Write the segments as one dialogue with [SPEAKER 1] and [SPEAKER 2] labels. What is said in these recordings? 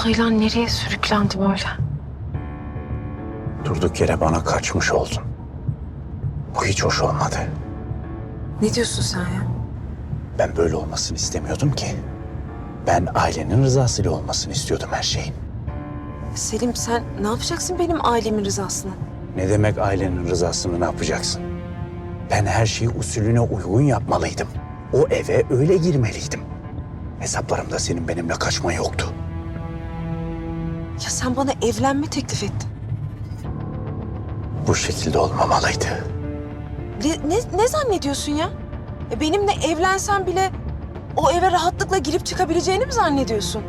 [SPEAKER 1] olaylar nereye sürüklendi böyle?
[SPEAKER 2] Durduk yere bana kaçmış oldun. Bu hiç hoş olmadı.
[SPEAKER 1] Ne diyorsun sen ya?
[SPEAKER 2] Ben böyle olmasını istemiyordum ki. Ben ailenin rızasıyla olmasını istiyordum her şeyin.
[SPEAKER 1] Selim sen ne yapacaksın benim ailemin rızasını?
[SPEAKER 2] Ne demek ailenin rızasını ne yapacaksın? Ben her şeyi usulüne uygun yapmalıydım. O eve öyle girmeliydim. Hesaplarımda senin benimle kaçma yoktu.
[SPEAKER 1] Ya sen bana evlenme teklif ettin.
[SPEAKER 2] Bu şekilde olmamalıydı.
[SPEAKER 1] Ne, ne, ne zannediyorsun ya? E, benimle evlensen bile o eve rahatlıkla girip çıkabileceğini mi zannediyorsun?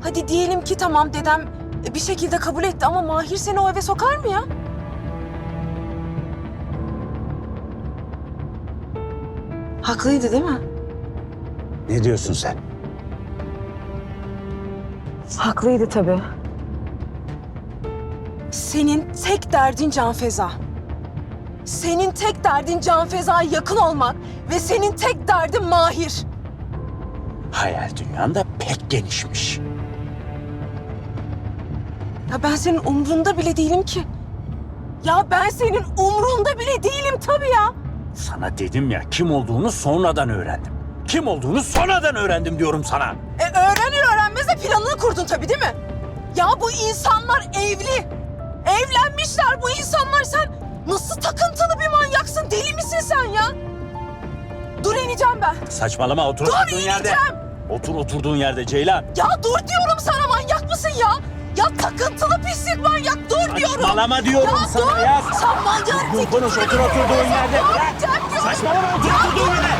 [SPEAKER 1] Hadi diyelim ki tamam dedem e, bir şekilde kabul etti ama Mahir seni o eve sokar mı ya? Haklıydı değil mi?
[SPEAKER 2] Ne diyorsun sen?
[SPEAKER 1] Haklıydı tabii. Senin tek derdin Can Feza. Senin tek derdin Can Feza'ya yakın olmak ve senin tek derdin Mahir.
[SPEAKER 2] Hayal dünyan da pek genişmiş.
[SPEAKER 1] Ya ben senin umrunda bile değilim ki. Ya ben senin umrunda bile değilim tabii ya.
[SPEAKER 2] Sana dedim ya kim olduğunu sonradan öğrendim. Kim olduğunu sonradan öğrendim diyorum sana.
[SPEAKER 1] E öğrenir öğrenmez de planını kurdun tabii değil mi? Ya bu insanlar evli. Evlenmişler bu insanlar. Sen nasıl takıntılı bir manyaksın? Deli misin sen ya? Dur ineceğim ben.
[SPEAKER 2] Saçmalama otur
[SPEAKER 1] Dur
[SPEAKER 2] oturduğun yerde.
[SPEAKER 1] ineceğim.
[SPEAKER 2] Otur oturduğun yerde Ceylan.
[SPEAKER 1] Ya dur diyorum sana manyak mısın ya? Ya takıntılı pislik manyak dur diyorum.
[SPEAKER 2] Saçmalama diyorum
[SPEAKER 1] ya
[SPEAKER 2] sana
[SPEAKER 1] dur.
[SPEAKER 2] ya.
[SPEAKER 1] Sen manyağın
[SPEAKER 2] Düzgün konuş, otur oturduğun yerde. Bırak. Saçmalama otur oturduğun
[SPEAKER 1] dur.
[SPEAKER 2] yerde.